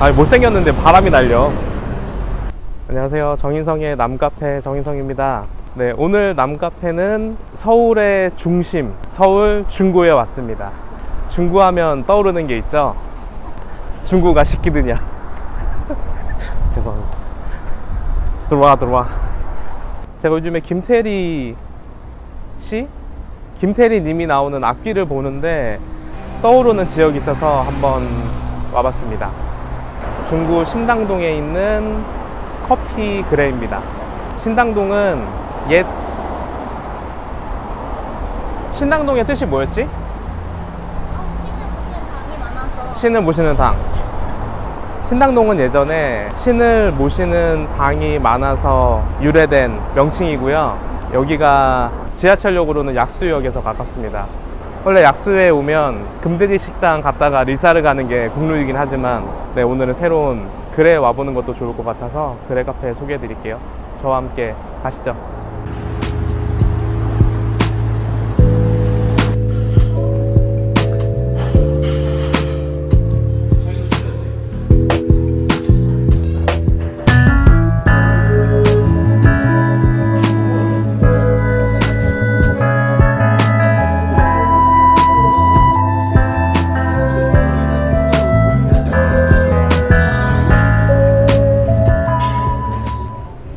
아 못생겼는데 바람이 날려. 안녕하세요. 정인성의 남카페 정인성입니다. 네, 오늘 남카페는 서울의 중심, 서울 중구에 왔습니다. 중구 하면 떠오르는 게 있죠. 중구가 시키드냐. 죄송합니다. 들어와, 들어와. 제가 요즘에 김태리 씨? 김태리 님이 나오는 악귀를 보는데 떠오르는 지역이 있어서 한번 와봤습니다. 중구 신당동에 있는 커피 그레입니다. 신당동은 옛 신당동의 뜻이 뭐였지? 신을 모시는 당. 신당동은 예전에 신을 모시는 당이 많아서 유래된 명칭이고요. 여기가 지하철역으로는 약수역에서 가깝습니다. 원래 약수에 오면 금대리 식당 갔다가 리사를 가는 게 국룰이긴 하지만 네, 오늘은 새로운 그래 와보는 것도 좋을 것 같아서 그래 카페 소개해 드릴게요. 저와 함께 가시죠.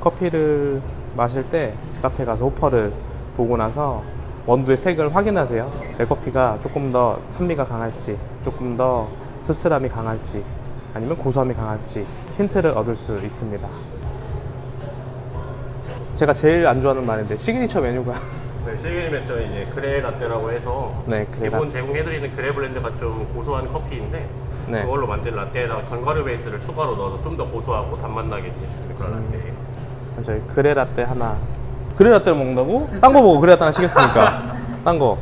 커피를 마실 때 카페 가서 호퍼를 보고 나서 원두의 색을 확인하세요. 내 커피가 조금 더 산미가 강할지, 조금 더 씁쓸함이 강할지, 아니면 고소함이 강할지 힌트를 얻을 수 있습니다. 제가 제일 안 좋아하는 말인데 시그니처 메뉴가 네, 실기면저 이제 그레 라떼라고 해서 네, 그레 기본. 제공해드리는 그레 블렌드가 좀 고소한 커피인데 네. 그걸로 만든 라떼에다가 견과류 베이스를 추가로 넣어서 좀 더 고소하고 단맛 나게 드실 수 있는 그런 음. 라떼예요. 저희 그레 라떼 하나. 그레 라떼를 먹는다고? 딴 거 보고 그레 라떼 하나 시켰으니까. 딴 거.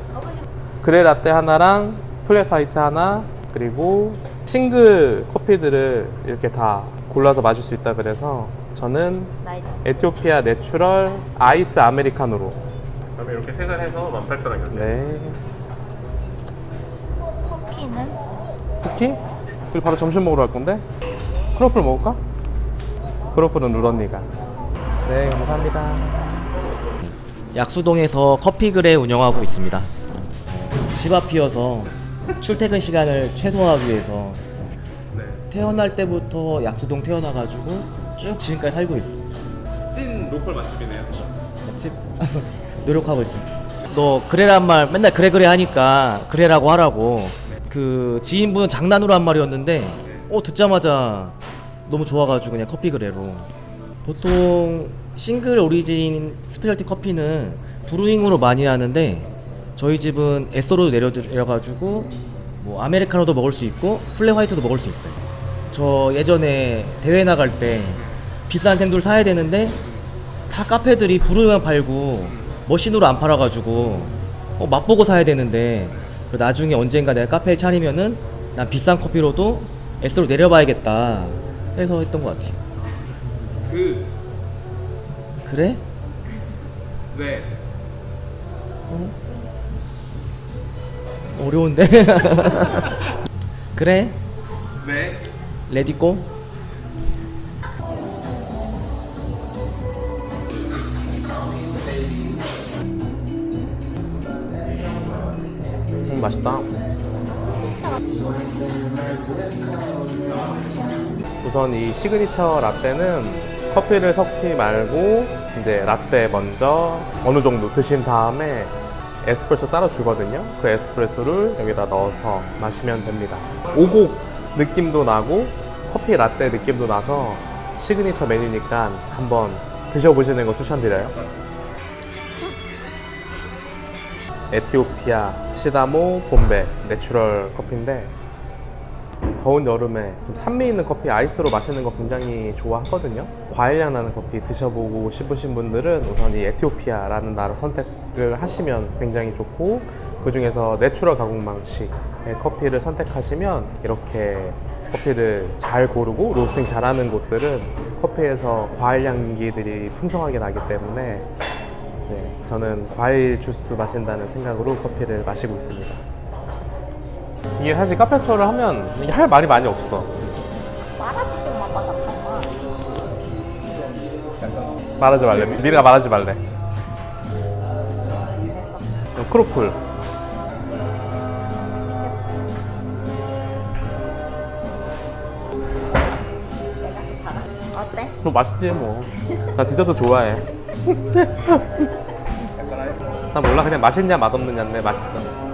그레 라떼 하나랑 플랫 화이트 하나 그리고 싱글 커피들을 이렇게 다 골라서 마실 수 있다 그래서 저는 에티오피아 내추럴 아이스 아메리카노로. 그러면 이렇게 세 잔 해서 18,000원 결제. 네. 커피는? 쿠키? 그리고 바로 점심 먹으러 갈 건데? 크로플 먹을까? 크로플은 루런니가 네 감사합니다 약수동에서 커피그레 운영하고 있습니다. 집 앞이어서 출퇴근 시간을 최소화하기 위해서 네. 태어날 때부터 약수동 태어나가지고 쭉 지금까지 살고 있어. 찐 로컬 맛집이네요 집 노력하고 있습니다. 너 그래란 말 맨날 그래 그래 하니까 그래라고 하라고. 그 지인분은 장난으로 한 말이었는데 어 듣자마자 너무 좋아가지고 그냥 커피 그래로. 보통 싱글 오리진 스페셜티 커피는 브루잉으로 많이 하는데 저희 집은 에소로 내려가지고 뭐 아메리카노도 먹을 수 있고 플레 화이트도 먹을 수 있어요. 저 예전에 대회 나갈 때 비싼 템들 사야 되는데 다 카페들이 브루잉 팔고 머신으로 안 팔아가지고 어, 맛보고 사야 되는데 나중에 언젠가 내가 카페를 차리면은 난 비싼 커피로도 S로 내려봐야겠다 해서 했던 것 같아요. 그 그래? 네. 어려운데? 그래? 네. 레디고? 음, 맛있다. 우선 이 시그니처 라떼는 커피를 섞지 말고 이제 라떼 먼저 어느 정도 드신 다음에 에스프레소 따로 주거든요. 그 에스프레소를 여기다 넣어서 마시면 됩니다. 오곡 느낌도 나고 커피 라떼 느낌도 나서 시그니처 메뉴니까 한번 드셔보시는 거 추천드려요. 에티오피아 시다모 봄베 내추럴 커피인데 더운 여름에 좀 산미 있는 커피 아이스로 마시는 거 굉장히 좋아하거든요. 과일향 나는 커피 드셔보고 싶으신 분들은 우선 이 에티오피아라는 나라 선택을 하시면 굉장히 좋고 그 중에서 내추럴 가공 방식의 커피를 선택하시면 이렇게 커피를 잘 고르고 로스팅 잘하는 곳들은 커피에서 과일 향기들이 풍성하게 나기 때문에 네, 저는 과일 주스 마신다는 생각으로 커피를 마시고 있습니다. 이게 사실 카페 투어를 하면 할 말이 많이 없어. 말할 쪽만 빠졌다가. 말하지 말래. 미래가 말하지 말래. 어, 크로플. 어때? 너 맛있지 뭐. 나 디저트 좋아해. 나 몰라 그냥 맛있냐 맛없느냐인데 맛있어.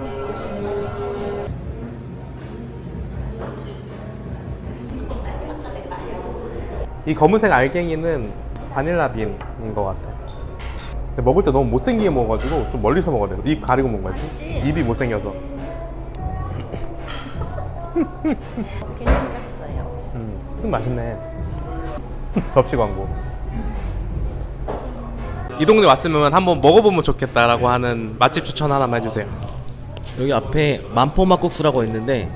이 검은색 알갱이는 바닐라 빈인 것 같아. 근데 먹을 때 너무 못생기게 먹어가지고 좀 멀리서 먹어야 돼. 입 가리고 먹어야지. 입이 못생겨서. 생겼어요. 음, 음 맛있네. 접시 광고. 이 동네 왔으면 한번 먹어보면 좋겠다라고 하는 맛집 추천 하나만 해주세요. 여기 앞에 만포 막국수라고 있는데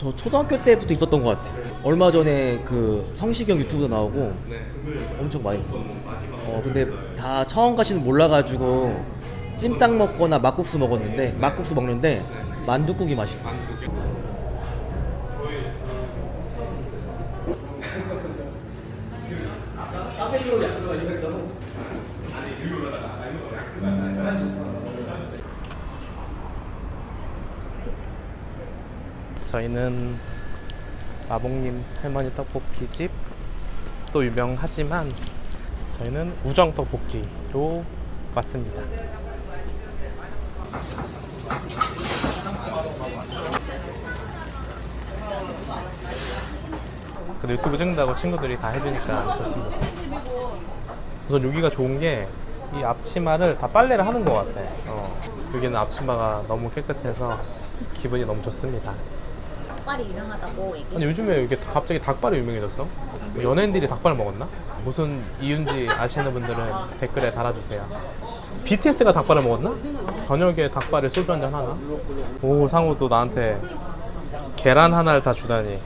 저 초등학교 때부터 있었던 것 같아. 얼마 전에 그 성시경 유튜브도 나오고 엄청 맛있어. 어 근데 다 처음 가시는 몰라가지고 찜닭 먹거나 막국수 먹었는데 막국수 먹는데 만둣국이 맛있어. 저희는 마봉님 할머니 떡볶이집 또 유명하지만 저희는 우정 떡볶이로 왔습니다. 근데 유튜브 찍는다고 친구들이 다 해주니까 좋습니다. 우선 여기가 좋은 게 이 앞치마를 다 빨래를 하는 것 같아. 어. 여기는 앞치마가 너무 깨끗해서 기분이 너무 좋습니다. 닭발이 유명하다고 얘기. 아니 요즘에 이게 다- 갑자기 닭발이 유명해졌어? 뭐 연예인들이 닭발 먹었나? 무슨 이유인지 아시는 분들은 댓글에 달아주세요. BTS가 닭발을 먹었나? 저녁에 닭발에 소주 한 잔 하나? 오 상우도 나한테 계란 하나를 다 주다니.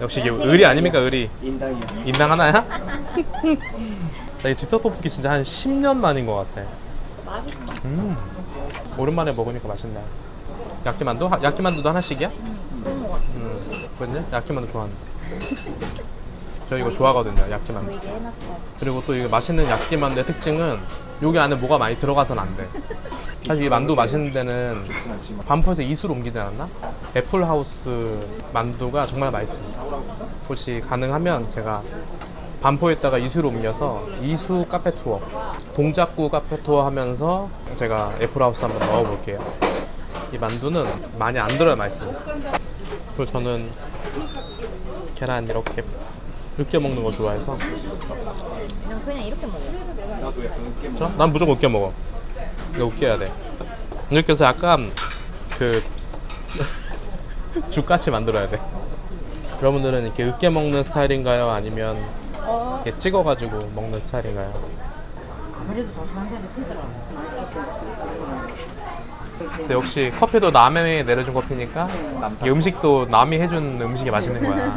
역시 이게 의리 아닙니까 의리? 인당이요. 인당 하나야? 나이 즉석 떡볶이 진짜 한 10년 만인 것 같아. 맛있어. 음 오랜만에 먹으니까 맛있네. 야끼만두? 하- 야끼만두도 하나씩이야? 같아. 음, 그랬냐? 야끼만두 좋아하는데. 저 이거 좋아하거든요. 보이게 해놨어. 그리고 또 이거 맛있는 야끼만두의 특징은 여기 안에 뭐가 많이 들어가서는 안 돼. 사실 이 만두 맛있는 데는 반포에서 이수로 옮기지 않았나? 애플하우스 만두가 정말 맛있습니다. 혹시 가능하면 제가 반포에다가 이수로 옮겨서 이수 카페 투어, 동작구 카페 투어 하면서 제가 애플하우스 한번 넣어볼게요. 이 만두는 많이 안 들어야 맛있습니다. 그리고 저는 계란 이렇게 으깨 먹는 거 좋아해서 그냥 그냥 이렇게 먹어. 저? 난 무조건 으깨 먹어. 이거 으깨야 돼. 이렇게 해서 약간 그 죽같이 만들어야 돼. 여러분들은 이렇게 으깨 먹는 스타일인가요? 아니면 이렇게 찍어가지고 먹는 스타일인가요? 그래도 저 상태는 크더라고. 그래서 역시 커피도 남이 내려준 커피니까 이 음식도 남이 해준 음식이 맛있는 거야.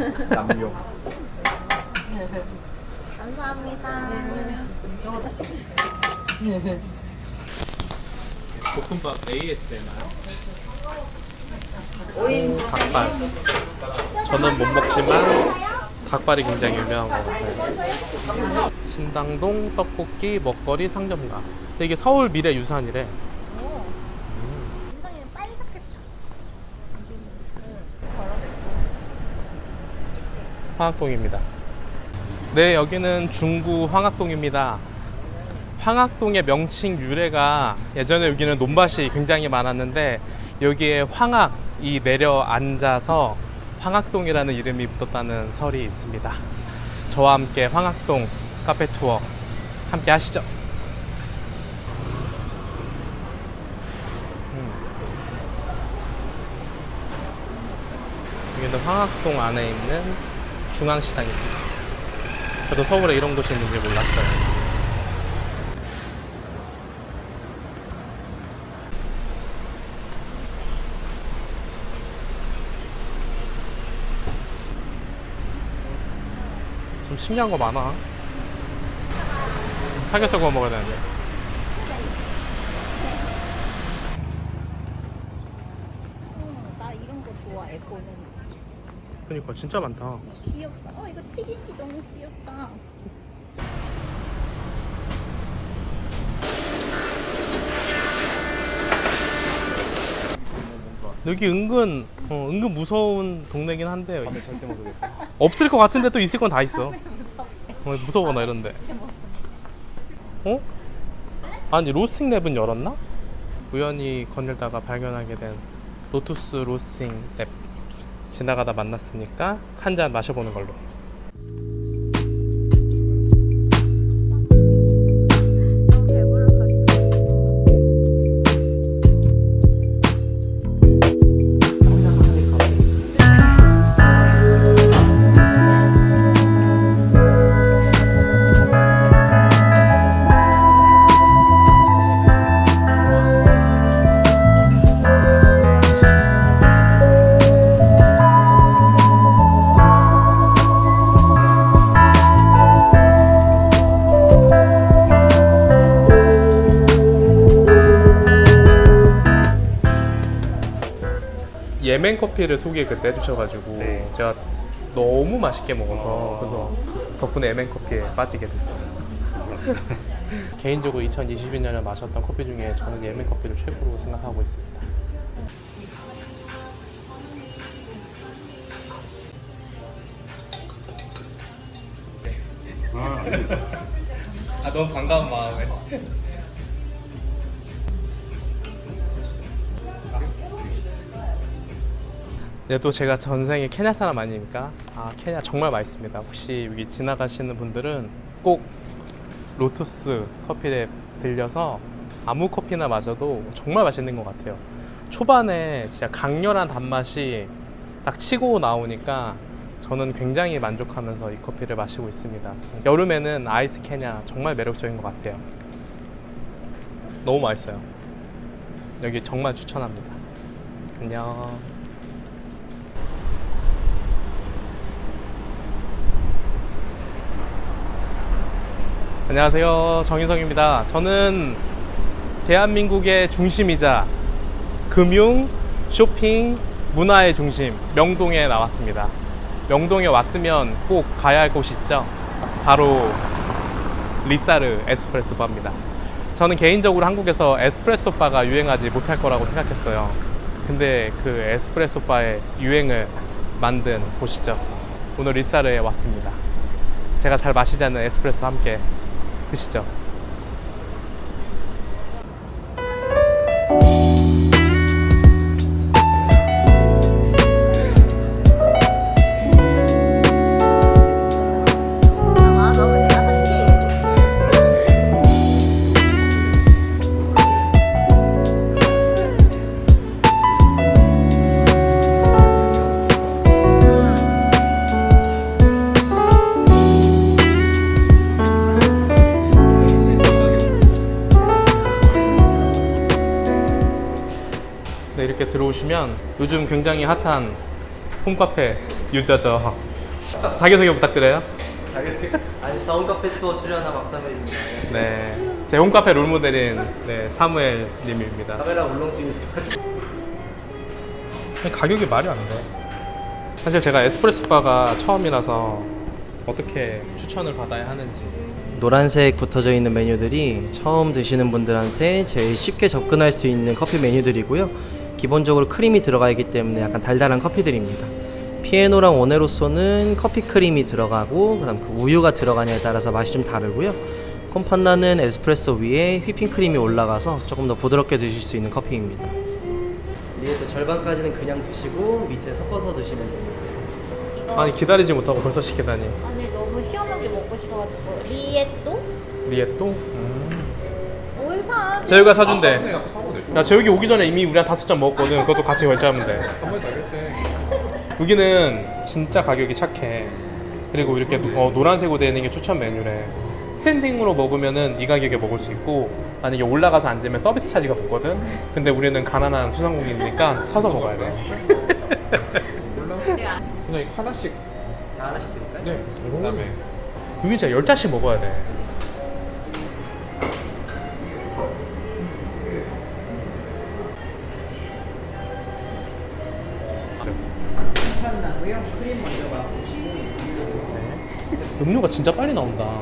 감사합니다. 볶음밥 ASMR. 닭발. 저는 못 먹지만 닭발이 굉장히 유명한 것 같아요. 신당동 떡볶이 먹거리 상점가. 이게 서울 미래 유산이래. 인상이는 빨갛겠다. 황학동입니다. 네, 여기는 중구 황학동입니다. 황학동의 명칭 유래가 예전에 여기는 논밭이 굉장히 많았는데 여기에 황학이 내려앉아서 황학동이라는 이름이 붙었다는 설이 있습니다. 저와 함께 황학동 카페 투어 함께 하시죠. 음. 여기는 황학동 안에 있는 중앙시장입니다. 저도 서울에 이런 곳이 있는지 몰랐어요. 좀 신기한 거 많아. 삼겹살 구워 먹어야 되는데. 그러니까 진짜 많다. 귀엽다. 어 이거 튀김이 너무 귀엽다. 여기 은근 어, 은근 무서운 동네긴 한데 밤에 절대 못 오겠다. 없을 것 같은데 또 있을 건 다 있어. 무서워. 어, 무서워 나 이런데. 어? 아니 로스팅 랩은 열었나? 우연히 건들다가 발견하게 된 로투스 로스팅 랩. 지나가다 만났으니까 한 잔 마셔보는 걸로. 예멘 커피를 소개 그때 해주셔가지고 제가 너무 맛있게 먹어서 그래서 덕분에 예멘 커피에 빠지게 됐어요. 개인적으로 2022년에 마셨던 커피 중에 저는 예멘 커피를 최고로 생각하고 있습니다. 아 너무 반가운 마음에. 네, 또 제가 전생에 케냐 사람 아닙니까? 아, 케냐 정말 맛있습니다. 혹시 여기 지나가시는 분들은 꼭 로투스 커피랩 들려서 아무 커피나 마셔도 정말 맛있는 것 같아요. 초반에 진짜 강렬한 단맛이 딱 치고 나오니까 저는 굉장히 만족하면서 이 커피를 마시고 있습니다. 여름에는 아이스 케냐 정말 매력적인 것 같아요. 너무 맛있어요. 여기 정말 추천합니다. 안녕. 안녕하세요. 정인성입니다. 저는 대한민국의 중심이자 금융, 쇼핑, 문화의 중심, 명동에 나왔습니다. 명동에 왔으면 꼭 가야 할 곳이 있죠. 바로 리사르 에스프레소 바입니다. 저는 개인적으로 한국에서 에스프레소 바가 유행하지 못할 거라고 생각했어요. 근데 그 에스프레소 바의 유행을 만든 곳이죠. 오늘 리사르에 왔습니다. 제가 잘 마시지 않는 에스프레소 함께 드시죠. 들어오시면 요즘 굉장히 핫한 홈카페 유저죠. 자기소개 부탁드려요. 안스타운 카페 투어 출연한 박사매입니다. 네. 제 홈카페 롤모델인 네, 사무엘 님입니다. 카메라 울렁증 있어. 가격이 말이 안 돼. 사실 제가 에스프레소 바가 처음이라서 어떻게 추천을 받아야 하는지 노란색 붙어져 있는 메뉴들이 처음 드시는 분들한테 제일 쉽게 접근할 수 있는 커피 메뉴들이고요. 기본적으로 크림이 들어가 있기 때문에 약간 달달한 커피들입니다. 피에노랑 오네로소는 커피 크림이 들어가고 그다음 그 우유가 들어가냐에 따라서 맛이 좀 다르고요. 콤판나는 에스프레소 위에 휘핑 크림이 올라가서 조금 더 부드럽게 드실 수 있는 커피입니다. 위에도 절반까지는 그냥 드시고 밑에 섞어서 드시면 됩니다. 이거 아니 기다리지 못하고 벌써 시키다니 아니 너무 시원한 게 먹고 싶어가지고 리에또? 리에또? 음. 재유가 사준대. 야 재욱이 오기 전에 이미 우리 한 다섯 잔 먹었거든. 그것도 같이 결제하면 돼. 여기는 진짜 가격이 착해. 그리고 이렇게 어, 노란색으로 되어 있는 게 추천 메뉴래. 스탠딩으로 먹으면은 이 가격에 먹을 수 있고 만약에 올라가서 앉으면 서비스 차지가 붙거든? 근데 우리는 가난한 소상공인이니까 사서 먹어야 돼. 그냥 하나씩. 하나씩 드릴까요? 네 그다음에. 여기 진짜 열 잔씩 먹어야 돼 속도가 진짜 빨리 나온다.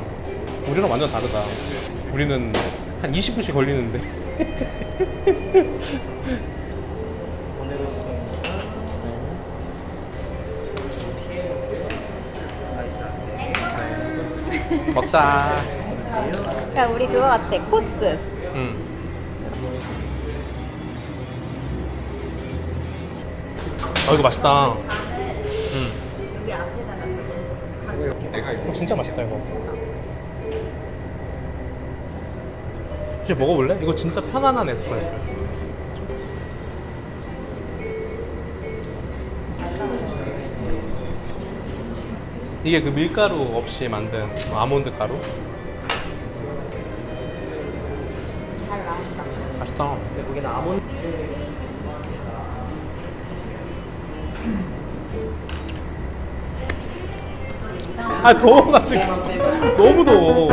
우리랑 완전 다르다. 우리는 한 20분씩 걸리는데. 먹자. 야, 우리 그거 같아. 코스. 응. 아 이거 맛있다. 진짜 맛있다 이거. 혹시 먹어볼래? 이거 진짜 편안한 에스프레소. 이게 그 밀가루 없이 만든 뭐 아몬드 가루? 잘 나온다. 맛있다. 거기는 아몬드 아 더워가지고 너무 더워.